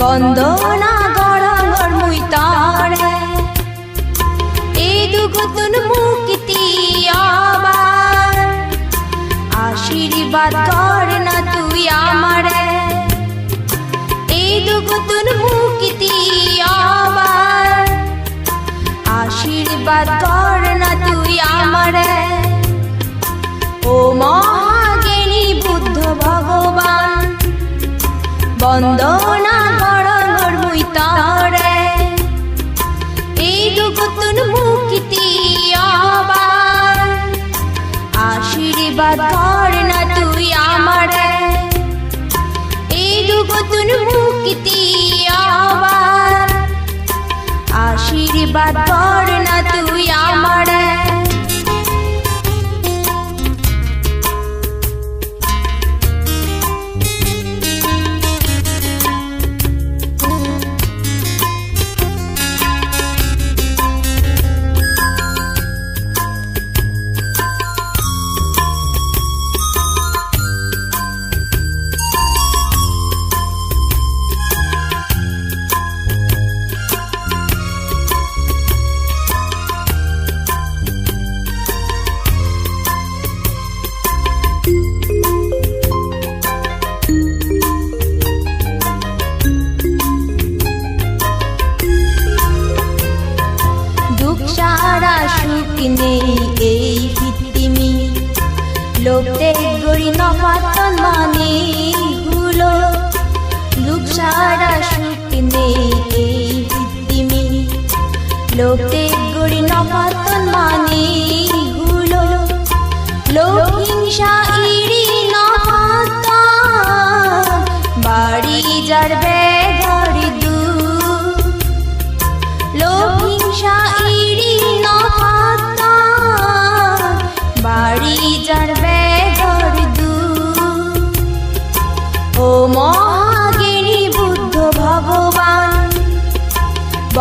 বন্দনা গড়াঙর মুই এই দুগুতুন মুক্তি আবার। আশীর্বাদ কর না তুই আমারে। এই দুগুতুন মুক্তি আবার। আশীর্বাদ কর না তুই আমারে। ও মহাজ্ঞানী বুদ্ধ ভগবান, বন্দনা আশীর্বাদ কর না তুই আমার এই দুগুতুন মুক্তি আবার। আশীর্বাদ কর না তুই আমারে নেই এই ভিত্তিমি লোকতে গড়ি নপাতন মানে গুলো লোক সারা সুখ নেই এই ভিত্তিমি লোকতে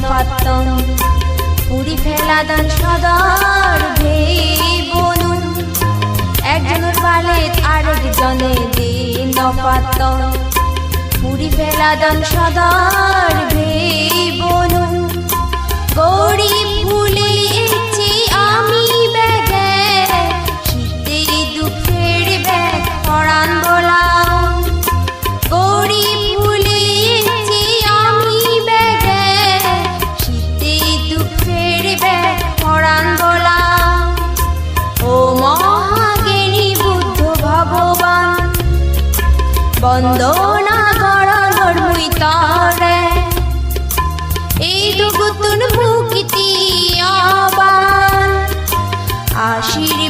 নপাতন পুরি ফেলা দান সদর ভে বনুন একজনের বালের আরেকজনে দিন নপাতন পুরি ফেলা দান সদর ভে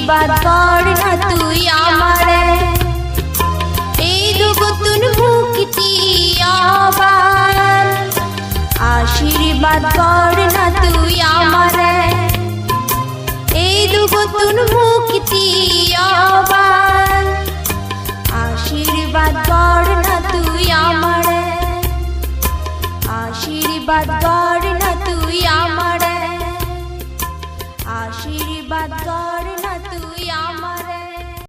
আশীর্বাদ কর না তুই আমারে। এই দুগুতুন মুক্তি আবার আশীর্বাদ কর না তুই আমারে। এই দুগুতুন মুক্তি আবার আশীর্বাদ কর না তুই আমারে। আশীর্বাদ